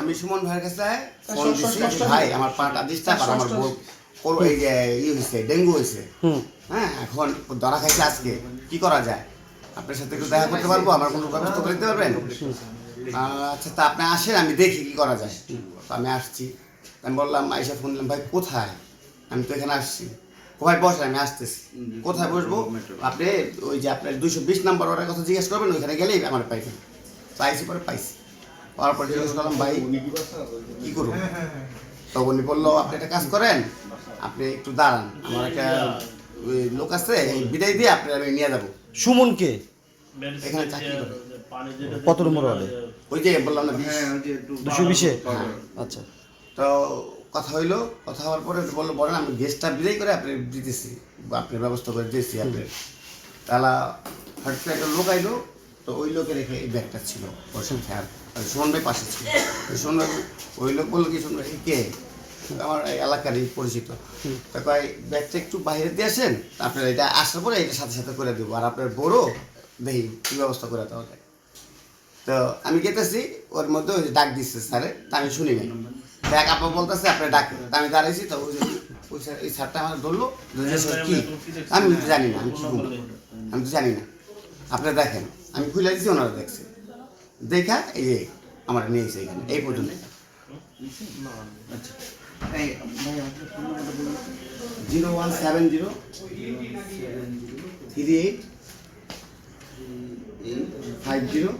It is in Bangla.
আমি সুমন ভাইয়ের কাছে ফোন দিছি ভাই আমার পাটা ডিস্টার্ব আর আমার বউ ওর এই যে ই হয়েছে ডেঙ্গু হয়েছে হ্যাঁ এখন ধরা খাইছে আজকে। কি করা যায়? আপনার সাথে একটু দেখা করতে পারব? আমার কোনো ব্যবস্থা করে দিতে পারবেন? আচ্ছা তা আপনি আসেন আমি দেখি কি করা যায়। তো আমি আসছি। আমি বললাম আইসা ফোন দিলাম ভাই কোথায়? আমি তো এখানে আসছি। কোথায়? বসে আমি আসতেছি। কোথায় বসবো? আপনি ওই যে আপনার দুইশো বিশ নাম্বার ওটার কথা জিজ্ঞেস করবেন ওইখানে গেলেই আমার পাইবেন। তো আইসি পরে পাইছি। পাওয়ার পর জিজ্ঞেস করলাম ভাই কি করব? তো উনি বলল আপনি একটা কাজ করেন আপনি একটু দাঁড়ান। আমার একটা ওই লোক আছে বিদায় দিয়ে আপনি আমি নিয়ে যাব। সুমনকে এখানে চাকরি করে। কত নম্বর ওয়ার্ডে? ওই যে বললাম না দুশো বিশে? আচ্ছা। তো কথা হইল কথা হওয়ার পরে বলল বলেন আমি গেস্টটা বিদায় করে আপনি দিতেছি বা আপনি ব্যবস্থা করে দিয়েছি আপনি তাহলে হঠাৎ করে একটা লোক আইলো তো ওই লোকের এই ব্যাগটা ছিল ওর আর সুমন ভাই পাশে ছিল। সুমন ভাই ওই লোক বলল কি, সুমন ভাই কে? আমার এলাকারই পরিচিত। তা কয়, ব্যাগটা একটু বাইরে দিয়ে আসেন, আপনার এটা আসার পরে এটা সাথে সাথে করে দেবো। আর আপনার বড়, দেখি কী ব্যবস্থা করে তাহলে তো আমি গেতেছি, ওর মধ্যে ওই ডাক দিচ্ছে স্যারে, তা আমি শুনি নাই। দেখ আপা বলতেছে, আপনার ডাক। তা আমি দাঁড়াইছি, তো ওই ওই স্যার স্যারটা আমার ধরলো। কি? আমি জানি না, আমি কি আমি তো জানি না। আপনি দেখেন, আমি খুলে দিচ্ছি ওনারা দেখছে। দেখা, এই আমার নিয়েছে এখানে, এই পর্যন্ত zero one seven zero three eight five zero.